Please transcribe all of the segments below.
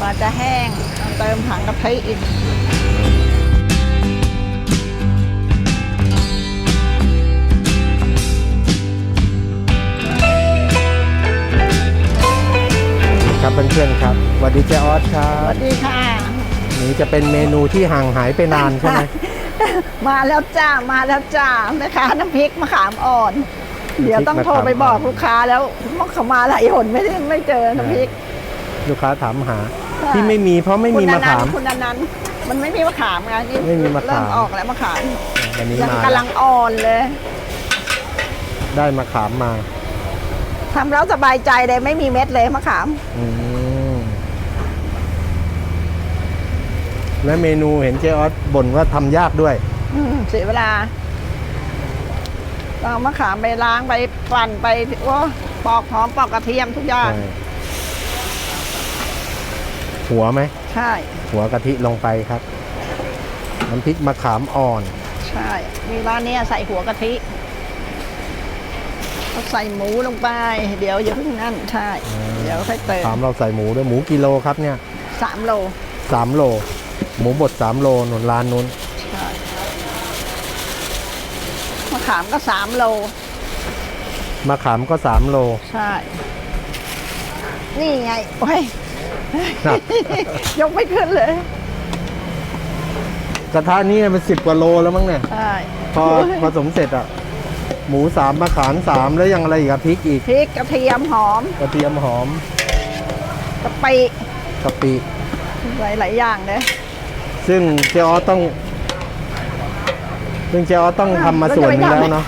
กว่าจะแห้งต้องเติมถังกะทิอีกครับเพื่อนๆครับสวัสดีเจ๊ออสครัสบวัสดีค่ะ นี่จะเป็นเมนูที่ห่างหายไปนานใช่ไหม มาแล้วจ้ามาแล้วจ้าแม่ค้าน้ำพริกมะขามอ่อนน้ำพริกเดี๋ยวต้องโทรไปบอกลูกค้าแล้วเขามาหลายหนไม่ได้ไม่เจอน้ำพริก ลูกค้าถามหาใช่ ที่ไม่มีเพราะไม่มีมะขาม คุณนันท์คุณนันท์มันไม่มีมะขามไงนี่ไม่มีมะขาม เริ่มออกแล้วมะขามวันนี้ยังมากำลังอ่อนเลย ได้มะขามมาทำแล้วสบายใจเลยไม่มีเม็ดเลยมะขาม อืมและเมนูเห็นเจ๊ออสบ่นว่าทำยากด้วย อืมเสียเวลาต้องเอามะขามไปล้างไปปั่นไปว่าปอกหอมปอกกระเทียมทุกอย่าง หัวไหม ใช่ หัวกะทิลงไปครับ น้ำพริกมะขามอ่อน ใช่ มีร้านเนี้ยใส่หัวกะทิเขาใส่หมูลงไป เดี๋ยวอย่าเพิ่งนั่น ใช่อืมเดี๋ยวค่อยเติมถามเราใส่หมูด้วยหมูกิโลครับเนี่ยสามโลสามโล หมูบดสามโลหนุนร้านนู้นใช่มะขามก็สามโลมะขามก็สามโล ใช่ นี่ไง โอ้ย ครับ ยกไม่ขึ้นเลยกระทะนี้เป็นสิบกว่าโลแล้วมั้งเนี่ย ใช่พอผสมเสร็จอะ หมูสามมะขามสามแล้วยังอะไรอีกอะพริกอีกพริกกระเทียมหอมกระเทียมหอมกะปิกะปิหลายหลายๆอย่างเลยซึ่งเจ๊ออสต้อง ซึ่งเจ๊ออสต้องทำมาส่วนหนึงแล้วเนาะ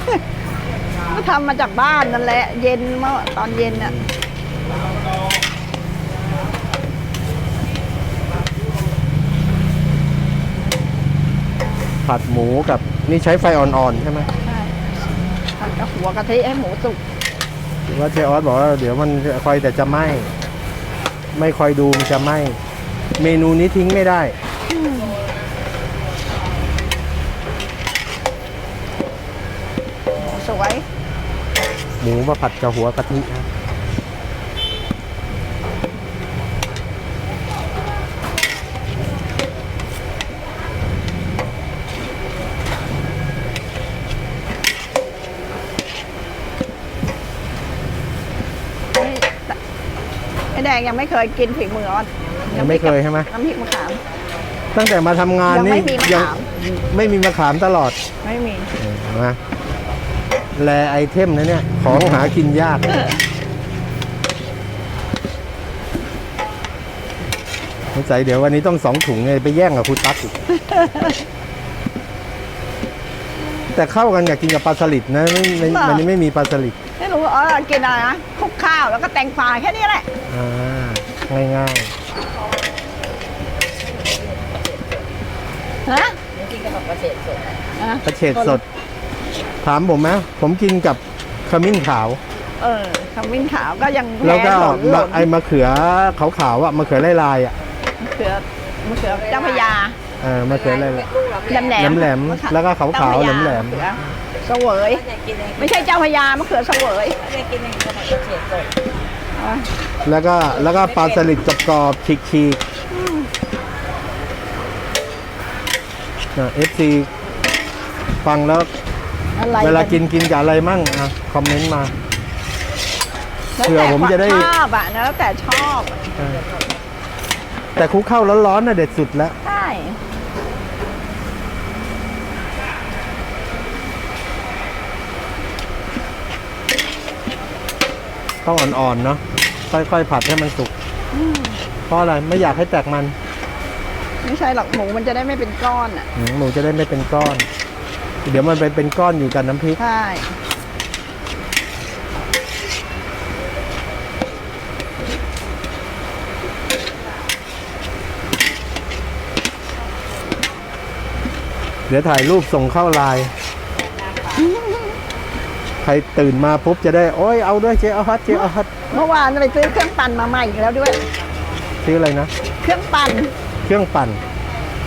ก็ทำมาจากบ้านนั่นแหละ เย็นเมื่อตอนเย็นน่ะ ผัดหมูกับนี่ใช้ไฟอ่อนๆใช่ไหมใช่ผัดกับหัวกะทิให้หมูสุกหรือว่าเจ๊ออสบอกว่าเดี๋ยวมันคอยแต่จะไหม้ไม่คอยดูมันจะไหม้เมนูนี้ทิ้งไม่ได้สวย หมูมาผัดกับหัวกะทิครับ ดงยังไม่เคยกินฝีมือออนยังไม่เคยใช่ไหมน้ำพริกมะขาม ตั้งแต่มาทำงานยังนี่ไม่มีมะขาม ไม่มีมะขามตลอดไม่มี นะแลไอเทมนะเนี่ย ของหากินยาก สงสัยเดี๋ยววันนี้ต้องสองถุงเลยไปแย่งกับคุณตั๊กอีก แต่เข้ากันอยากกินกับปลาสลิดนะไม่ไม่บ้าวันนี้ไม่มีปลาสลิด ไม่รู้ว่าเออกินอะไรนะ คลุกข้าวแล้วก็แตงกวาแค่นี้แหละ อ่าง่ายฮะกินกับกระเฉดสดอะๆกระเฉดสด ถามผมไหมผมกินกับขมิ้นขาว เออขมิ้นขาวก็ยังแล้วก็หล่นหมะล่นไอมะเขือขาวๆอะมะเขือลายๆอะมะเขือมะเขือเจ้าพระยาเออมะเขือลายลูกเราแหลมแหลมแหลมๆแล้วก็ขาวๆเจ้พระยแหลมๆะเขือ เสวย อยากกินเองไม่ใช่เจ้าพระยามะเขือเสวยอยากกินเองกับกระเฉดสดอะๆแล้วก็แล้วก็ปลาสลิดกรอบๆฉีกๆเอฟซีฟังแล้วอะไรเวลากินกินกับอะไรมั่งอะคอมเมนต์มา แล้วเผื่อแต่ผมจะได้ความชอบอะนะแล้วแต่ชอบเออแต่คลุกข้าวร้อนๆน่ะเด็ดสุดแล้ว ใช่ ต้องอ่อนๆเนาะค่อยๆผัดให้มันสุกเพราะอะไรไม่อยากให้แตกมัน ไม่ใช่หรอกหมูมันจะได้ไม่เป็นก้อนอะอืมหมูจะได้ไม่เป็นก้อน เดี๋ยวมันไปเป็นก้อนอยู่กับน้ำพริกใช่เดี๋ยวถ่ายรูปส่งเข้าไลน์ใค รตื่นมาปุ๊บจะได้ โอ้ยเอาด้วยเจ๊เอาฮัทเจ๊เอาฮัทเมื่อวานไปซื้อเครื่องปั่นมาใหม่อีกแล้วด้วยชื่ออะไรนะ เครื่องปั่น เครื่องปั่น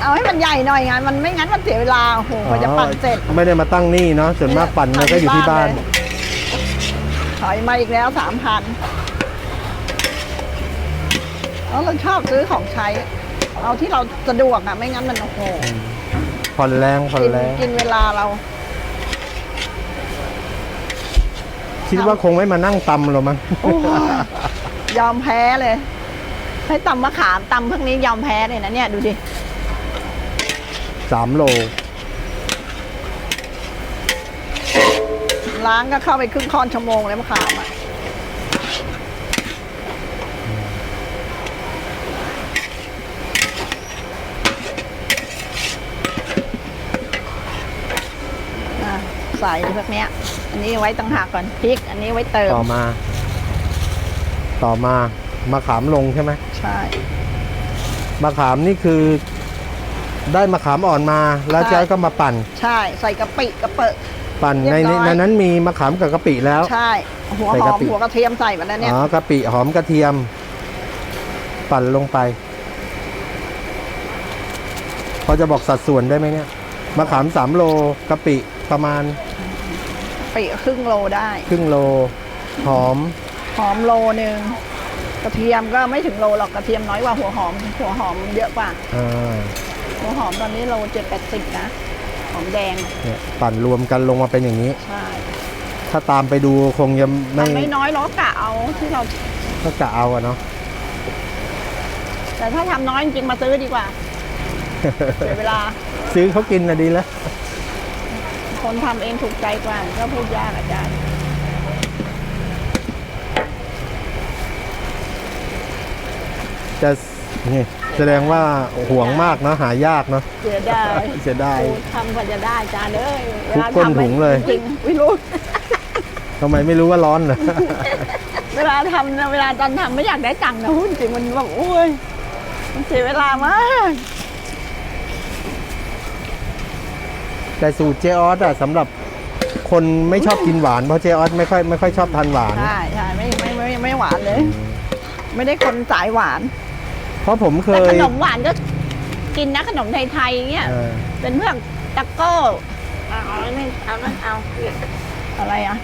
เอาให้มันใหญ่หน่อยไงมันไม่งั้นมันเสียเวลาโอ้โหกว่าจะปั่นเสร็จอ๋อไม่ได้มาตั้งนี่เนาะส่วนมากปั่นมันก็อยู่ที่บ้านเลยถอยมาอีกแล้วสามพันเพราะเราชอบซื้อของใช้ เอาที่เราสะดวกอะไม่งั้นมันโอ้โหผ่อนแรงผ่อนกินแรงกินเวลาเรา คิดว่าคงไม่มานั่งตำหรอกมั้งโอ้ยยอมแพ้เลยให้ตำมะขามตำพวกนี้ยอมแพ้เลยนะเนี่ยดูดิสามโล ล้างก็เข้าไปครึ่งค่อนชั่วโมงเลยมะขามอะอะใส่พวกเนี้ย อันนี้ไว้ตั้งหากก่อนพริก อันนี้ไว้เติมต่อมา ต่อมามะขามลงใช่ไหมใช่มะขามนี่คือ ได้มะขามอ่อนมา แล้วใช่เจ้าก็มาปั่น ใช่ ใส่กะปิกระเปะปั่นในเรียบร้อยในนั้นมีมะขามกับกะปิแล้ว ใช่ หัวใส่หกะอมปิหัวกระเทียมใส่มาแล้วเนี่ยอ๋อกะปิหอมกระเทียม ปั่นลงไปพอจะบอกสัดส่วนได้ไหมเนี่ยมะขามสามโลกะปิประมาณ ปิครึ่งโลได้ ครึ่งโล หอม หอมโลหนึ่งกระเทียมก็ไม่ถึงโลหรอกกระเทียมน้อยกว่าหัวหอม หัวหอมเยอะกว่า อ่า หัวหอมตอนนี้โลเจ็ดแปดสิบนะ หอมแดงเนี่ยปั่นรวมกันลงมาเป็นอย่างนี้ ใช่ถ้าตามไปดูคงจะไม่ทำไม่น้อยหรอกกะเอาที่เรา ก็กะเอาอะเนาะ แต่ถ้าทำน้อยจริงๆมาซื้อดีกว่า เสียเวลา ซื้อเขากินนะดีแล้ว คนทำเองถูกใจกว่าก็พูดยากอาจารย์แต่นี่แสดงว่าห่วงมากเนาะหายากเนาะ เสียดายเสียดายกูทำกว่าจะได้อาจารย์เอ้ยทุกก้นถุงเลย จริงๆไม่รู้ ทำไมไม่รู้ว่าร้อนเหรอ เวลาทำนะเวลาตอนทำไม่อยากได้ตังค์นะหุ้นจริงมันแบบโอ้ยมันเสียเวลามาก แต่สูตรเจออสอะสำหรับคนไม่ชอบกินหวานเพราะเจออสไม่ค่อยไม่ค่อยชอบทานหวาน ใช่ใช่ไม่ไม่ไม่ไม่หวานเลย ไม่ได้คนสายหวานเพราะผมเคแต่ยขนมหวานก็กินนะขนมไทยๆอย่างเงี้ยเออเป็นเพื่อนตะโก้เอาเอาไม่เอานั่นเอาอะไรอะ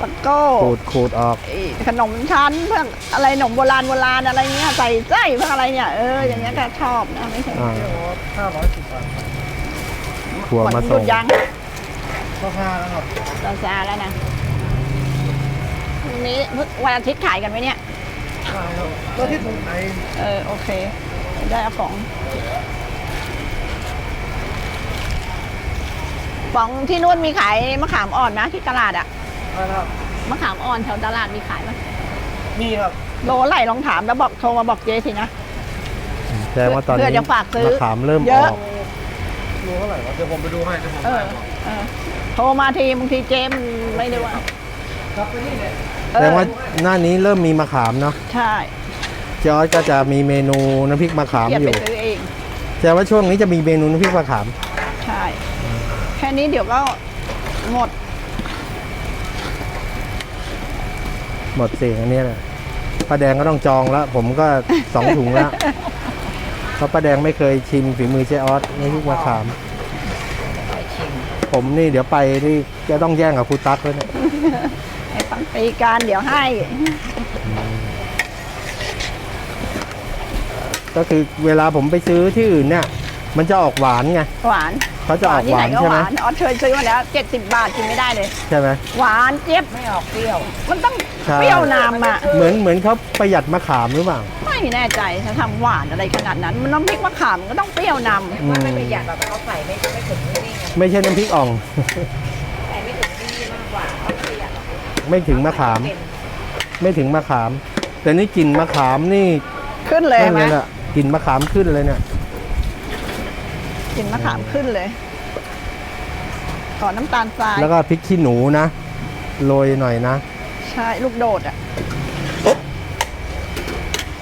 ตะโก้ขูดขูดออก ไอ้ขนมชั้นเพื่อนอะไรขนมโบราณโบราณอะไรเงี้ยใส่ไส้เพื่ออะไรเนี่ยเอออย่างเงี้ยก็ชอบนะไม่ใช่อ่าห้าร้อยสิบบา ทครับถั่วมาหส่ยุงดยังก็ห้าแล้วครับซาซาแล้วนะพรุ่งนี้วันอาทิตย์ขายกันไหมเนี่ยใช่ครับแล้วที่ผมไอเออโอเค ได้เอาป๋องป๋องที่นู่นมีขายมะขามอ่อนนะที่ตลาดอะนะครับมะขามอ่อนแถวตลาดมีขายไหมมีครับโลไหลลองถามแล้วบอกโทรมาบอกเจ๊สินะแสดงว่าตอนเพื่นี้อจะฝากซื้อมะขามเริ่มเยออะ อกรู้เท่าไหร่วะเดี๋ยวผมไปดูให้เดี๋ยวผมเอไปอเออโทรมาทีบางทีเจ๊มันไม่ได้ว่าครับไปนี่เนี่ยแสดงว่าหน้านี้เริ่มมีมะขามเนาะใช่เจออสก็จะมีเมนูน้ำพริกมะขามเกียอไปยู่ซื้อเอง แสดงว่าช่วงนี้จะมีเมนูน้ำพริกมะขาม ใช่ แค่นี้เดี๋ยวก็หมด หมดสิอันนี้แหละป้าแดงก็ต้องจองแล้ว ผมก็ สองถุงแล้ว เพราะป้าแดงไม่เคยชิมฝีมือเจออสน้ำพริกมะขาม ไปชิมผมนี่เดี๋ยวไปนี่จะต้องแย่งกับครูตั๊กแล้วเนี่ยให้ฟังตีการเดี๋ยวให้ ก็คือเวลาผมไปซื้อที่อื่นเนี่ย มันจะออกหวานไงหวานเขาจะออกที่หไหนวานก็ใช่หไหมวานออสเคยซื้อมาแล้วเจ็ดสิบบาทกินไม่ได้เลย ใช่ไหมหวานเจี๊ยบไม่ออกเปรี้ยว มันต้องใช่เปรี้ยวนำอะ เหมือนเหมือนเขาประหยัดมะขามหรือเปล่า ไม่แน่ใจถ้าทำหวานอะไรขนาดนั้นมันน้ำพริกมะขามมันก็ต้องเปรี้ยวนำว่าไม่ประหยัดแบบเขาใส่ไม่ไม่ถึงนี่ไงไม่ใช่น้ำพริกอ่อง ใส่ไม่ถึงนี่มากกว่าเขาไม่ประหยัดหรอกไม่ถึงมะขามเป็นไม่ถึงมะขาม แต่นี่กลิ่นมะขามนี่ขึ้นเลยนั่นไหมเลยน่ะกลิ่นมะขามขึ้นเลยเนี่ยกลินมะขามขึ้นเลยขอน้ำตาลทรายแล้วก็พริกขี้หนูนะโรยหน่อยนะ ใช่ลูกโดดอะ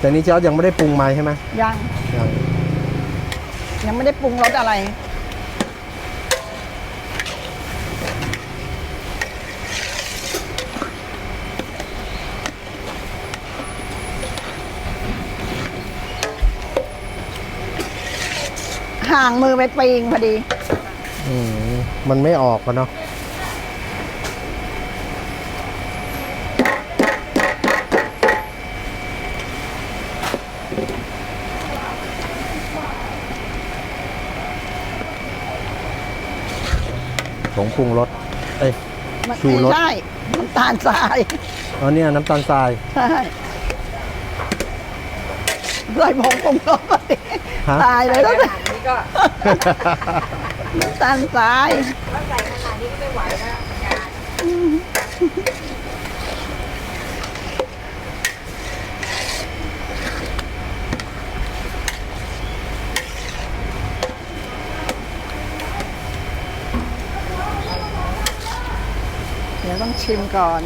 แต่นี่เจ้ายังไม่ได้ปรุงมาใช่ไหมยังยังยังไม่ได้ปรุงรสอะไร ห่างมือไปปีงพอดี อืมมันไม่ออกกันเนาะ ผงปรุงรสเอ้ย มันชูรสไม่ใช่น้ำตาลทรายอ๋อเนี่ยน้ำตาลทรายใช่ใส่ผงปรุงรสไปฮะ ตายเลยใส่แล้วขนาดนี้ก็น้ำตาลทราย ถ้าใส่ขนาดนี้ก็ไม่ไหวแล้วงาน เดี๋ยวต้องชิมก่อน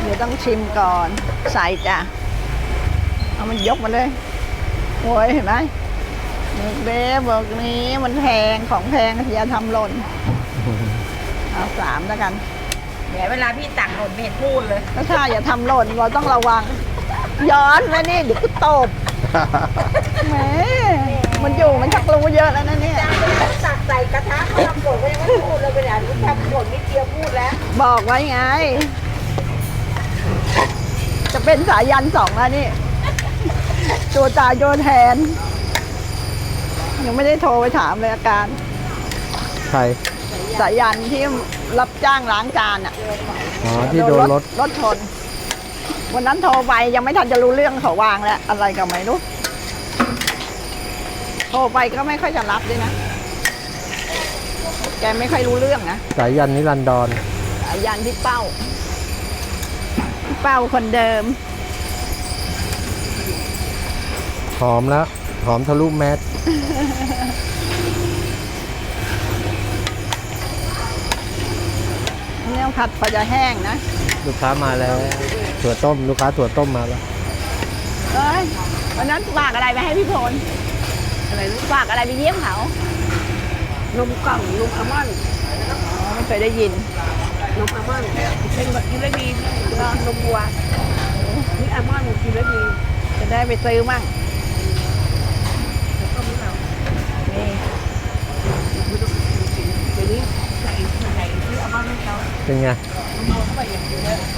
เดี๋ยวต้องชิมก่อน ใส่จ้ะ เอามันยกมาเลยโอ้ยเห็นไหมเบิกเบ้เบิกนี้มันแพงของแพงอย่าทำหล่น เอาสามแล้วกันแหมเวลาพี่ตักหล่นไม่เห็นพูดเลย ถ้าข้าอย่าทำหล่นเราต้องระวัง ย้อนไว้นี่เดี๋ยวก็ตบแหม มันอยู่มันชักรู้เยอะแล้วนะเนี่ยตักใส่กระทะเขาทำหล่นก็ยังไม่พูดเลยเวลาพี่ทำหล่นนิดเดียวพูดแล้ว บอกไว้ไง จะเป็นสายยันสองแล้วนี่ตัวตายโยนแทนยังไม่ได้โทรไปถามเลยอาการใครสายยันที่รับจ้างล้างจานอะอ๋อที่โดนรถรถชน วันนั้นโทรไปยังไม่ทันจะรู้เรื่องเขาวางแล้ว อะไรก็ไม่รู้ โทรไปก็ไม่ค่อยจะรับด้วยนะ แกไม่ค่อยรู้เรื่องนะ สายยันนิรันดรสายยันที่เป้าพี่เป้าคนเดิม หอมแล้ว หอมทะลุแมสเนี่ยผัดพอจะแห้งนะลูกค้ามาแล้ว ถั่วต้ม ลูกค้าถั่วต้มมาแล้ว เอ้ยวันนั้นฝากอะไรไปให้พี่พล อะไรรู้ฝากอะไรไปเยี่ยมเขานมกล่องนมอัลมอนด์อ๋อไม่เคยได้ยินนมอัลมอนด์เป็นแบบกินแล้วดีนมวัวนี่อัลมอนด์กินแล้วดีจะได้ไปซื้อมั่งนี่เป็นไง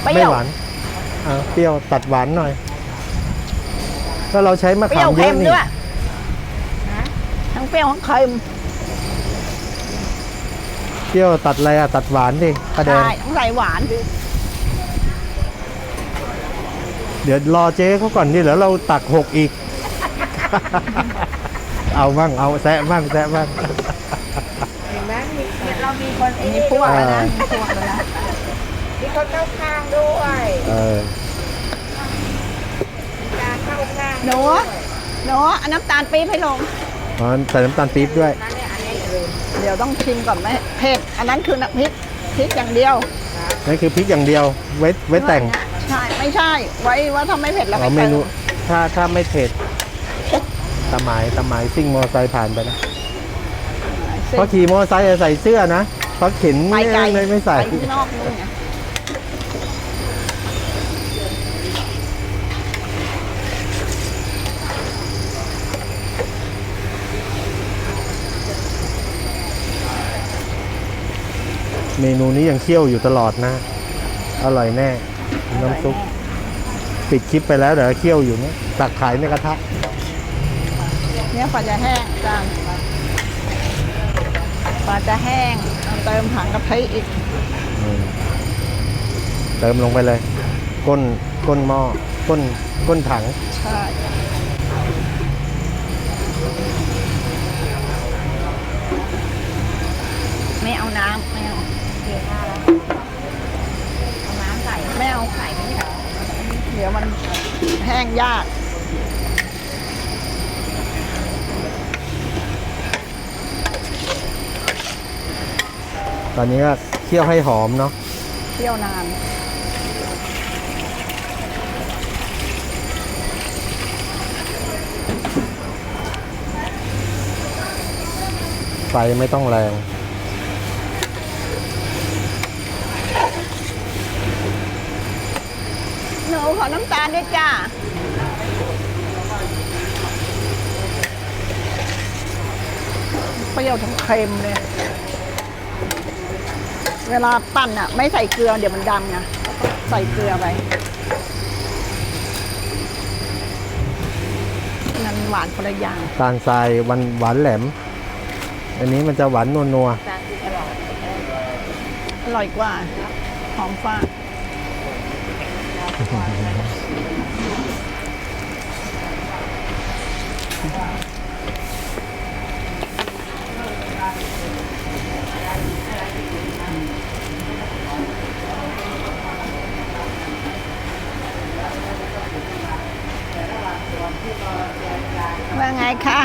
เปรี้ไม่ยวหวานอ่าเปรี้ยวตัดหวานหน่อยก็เราใช้มะเปรี้ขายวมเยเค็อะมนี่ ด้วยทั้งเป รี้ยวทั้งเค็มเปรี้ยวตัดอะไรอะ ตัดหวานดิป้าแดง ใช่ต้องใส่หวาน เดี๋ยวรอเจ๊เขาก่อนดิเดี๋ยวเราตักหกอีก เอาบ้างเอาแซะบ้างแซะบ้าง เห็นไหมมีเนี่ยเรามีคนไอ้มีนี่พวกด้วยแล้วนะอ่ามีพวกแล้วนะมีคนเข้าข้างด้วยเออ มีการเข้าข้างหนูหนูเอาน้ำตาลปี๊บให้ลง อ๋อใส่น้ำตาลปี๊บด้วย นั่นเนี่ยอันนี้อย่าลืมเดี๋ยวต้องชิมก่อนไหมเผ็ดอันนั้นคือน้ำพริกพริกอย่างเดียวนั่นคือพริกอย่างเดียว ไว้ไว้แต่งใช่ไม่ใช่ ไว้ว่าถ้าไม่เผ็ดแล้วอ๋อไม่เมเติมนูถ้าถ้าไม่เผ็ดตะหมายตะหมายซิ่งมอเตอร์ไซค์ผ่านไปนะเพราะขี่มอเตอร์ไซค์อะใส่เสื้อนะเพราะเข็นไปไกลไม่ไม่ใส่ไปข้างนอกนู่นไง เมนูนี้ยังเคี่ยวอยู่ตลอดนะ อร่อยแน่ น้ำซุปปิดคลิปไปแล้วเดี๋ยวเคี่ยวอยู่เนี่ยตักขายในกระทะเนี่ยปลาจะแห้งจานปลาจะแห้งเอาเติมถังกะทิอีกอืมเติมลงไปเลย ก้นก้นหม้อก้นก้นถังใช่ไม่เอาน้ำไม่เอา เกียร์หน้าแล้วเอาน้ำใส่ไม่เอาใส่ไม่เหรอเดี๋ยวมันแห้งยาก ตอนนี้ก็เคี่ยวให้หอมเนาะเที่ยวนาน ไฟไม่ต้องแรง หนู ขอน้ำตาลด้วยจ้าเปรี้ยวทั้งเค็มเลย เวลาปั้นอะ ไม่ใส่เกลือเดี๋ยวมันดำไงใส่เกลือไปนั่นหวานคนละอย่างตาลทรายวันหวานแหลม อันนี้มันจะหวานนัวนัวจานคืออร่อยอร่อยกว่า หอมฟ้า ว่าไงคะ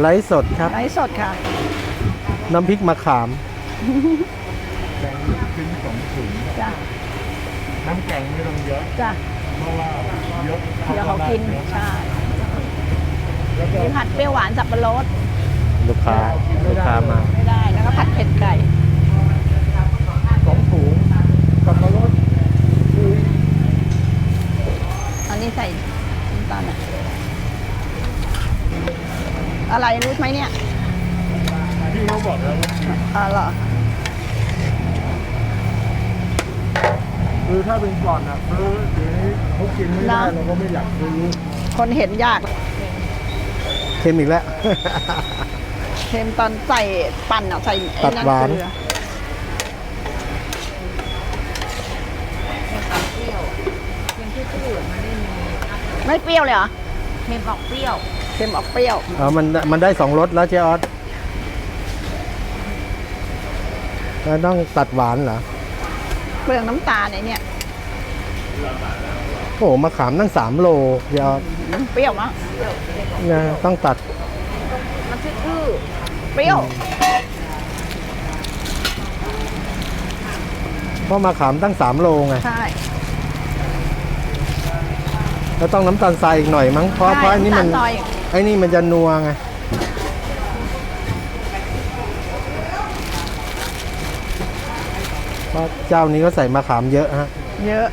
ไลฟ์สดครับ ไลฟ์สดค่ะ น้ำพริกมะขามจ้ะ น้ำแกงไม่ต้องเยอะ จ้ะเพราะว่าเยอะเดี๋ยวเขากิน ใช่มีผัดเปรี้ยวหวานสับปะรดลูกค้าลูกค้ามาไม่ได้ แล้วก็ผัดเผ็ดไก่ สองถุงสับปะรดอันนี้ใส่น้ำตาลอะอะไรรู้ไหมเนี่ยที่เขาบอกแล้วว่าอ๋อเหรอ คือถ้าเป็นก่อนอะคือเดี๋ยวนี้เขากินไม่ได้นะเราก็ไม่อยากซื้อคนเห็นยากเค็มอีกแล้ว เค็มตอนใส่ปั่นอะใส่ไอ้ตัดหวาน เกลือไม่เปรี้ยวเลยเหรอเค็มออกเปรี้ยว เค็มออกเปรี้ยวเออมันมันได้สองรสแล้วเจ๊ออสแล้วต้องตัดหวานเหรอ เปลืองน้ำตาลไอ้เนี่ยโอ้โหมะขามตั้งสามโลเจ๊ออสเปรี้ยวมากนะต้องตัดมันชื่อเปรี้ยวเพราะมะขามตั้งสามโลไงใช่ แล้วต้องน้ำตาลทรายอีกหน่อยมั้งเพราะเพราะอันนี้มันำตาลหอยไอ้นี่มันจะนัวไง เพ ราะเจ้านี้ก็ใส่มะขามเยอะฮะ เยอะ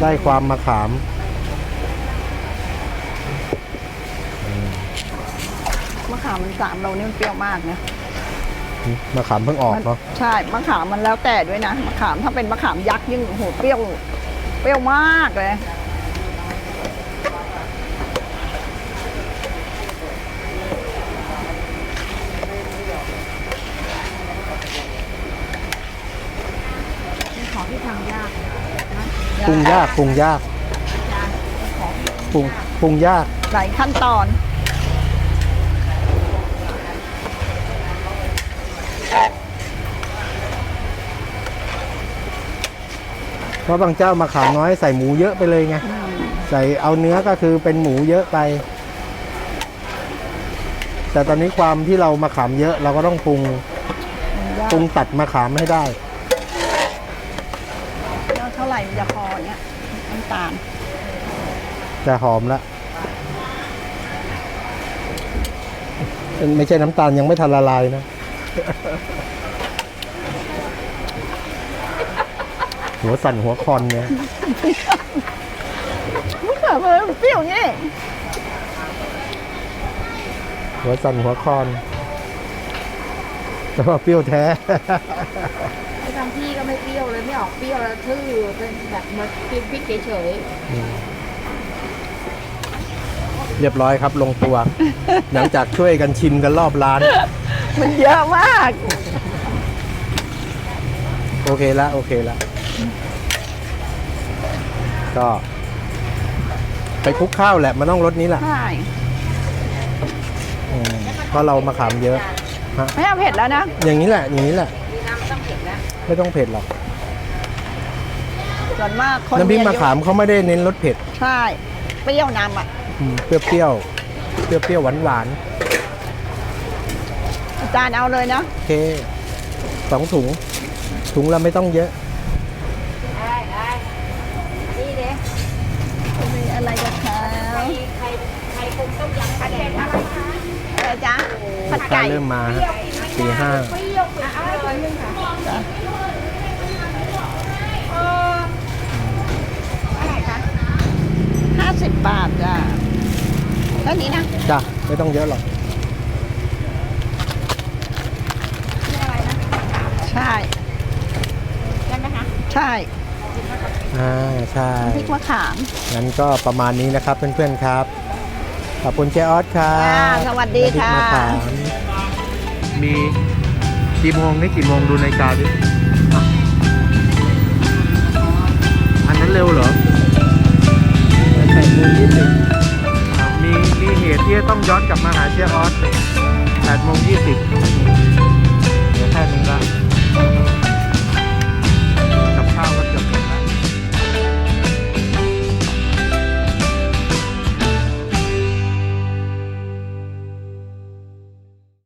ได้ความมะขามมะขามมันสามโลนี่มันเปรี้ยวมากนะมะขามเพิ่งออกเนาะใช่มะขามมันแล้วแต่ด้วยนะมะขามถ้าเป็นมะขามยักษ์ยิ่งโอ้โหเปรี้ยว เปรี้ยวมากเลย เป็นของที่ทำยาก ปรุงยากปรุงยากปรุงปรุงยากหลายขั้นตอนเพราะบางเจ้ามะขามน้อยใส่หมูเยอะไปเลยไงใส่เอาเนื้อก็คือเป็นหมูเยอะไป แต่ตอนนี้ความที่เรามะขามเยอะ เราก็ต้องปรุงยากปรุงตัดมะขามให้ได้ แล้วเท่าไหร่มัน จะพอเนี่ยน้ำตาลจะหอมละไม่ใช่น้ำตาลยังไม่ทันละลายนะหัวสั่นหัวคอนเนี่ยมะขามมันเปรี้ยวอย่างนี่หัวสั่นหัวคอนแต่ว่าเปรี้ยวแท้ ไอ้บางที่ก็ไม่เปรี้ยวเลยไม่ออกเปรี้ยวแล้วทื่อเป็นแบบมากินพริกเฉยเรียบร้อยครับลงตัว หลังจากช่วยกันชิมกันรอบร้าน มันเยอะมาก โอเคละโอเคละก็ ไปคลุกข้าวแหละมันต้องรสนี้แหละใช่อืมเพราะเรามาขามเยอะ ไม่เอาเผ็ดแล้วนะ อย่างนี้แหละ อย่างนี้แหละ ไม่ต้องเผ็ดหรอกส่วนมากคนน้ำพริกมะอายุขามเขาไม่ได้เน้นรสเผ็ดใช่เปรี้ยวนำอะอืมเปรี้ยวเปรี้ยวเปรี้ยวเปรี้ยวหวานหวานอาจารย์เอาเลยนะๆโอเคสองถุง ถุงละไม่ต้องเยอะ ได้ได้นี่เด้มีอะไรกับเขาใครใครใครคงต้มยำปลาแดงอะไรคะอะไรจ๊ะผัดกาไก่รเริ่มมาตีห้าเปรี้ยวอะเอาไปนึงค่ะ สิบบาทจ้ะแค่นี้นะจ้ะไม่ต้องเยอะหรอกใช่ ใช่ไหมคะใช่อ่า ใช่ พริกมะขามงั้นก็ประมาณนี้นะครับเพื่อนๆครับ ขอบคุณเจ๊ออสครัอ่าบสวัสดีค่ะ น้ำพริกมะขามมีกี่โมงนี่กี่โมงดูในาฬิกาดิอะอันนั้นเร็วเหรอ แปดโมงยี่สิบมีมีเหตุที่จะต้องย้อนกลับมาหาเชียร์ออสแปดโมงยี่สิบ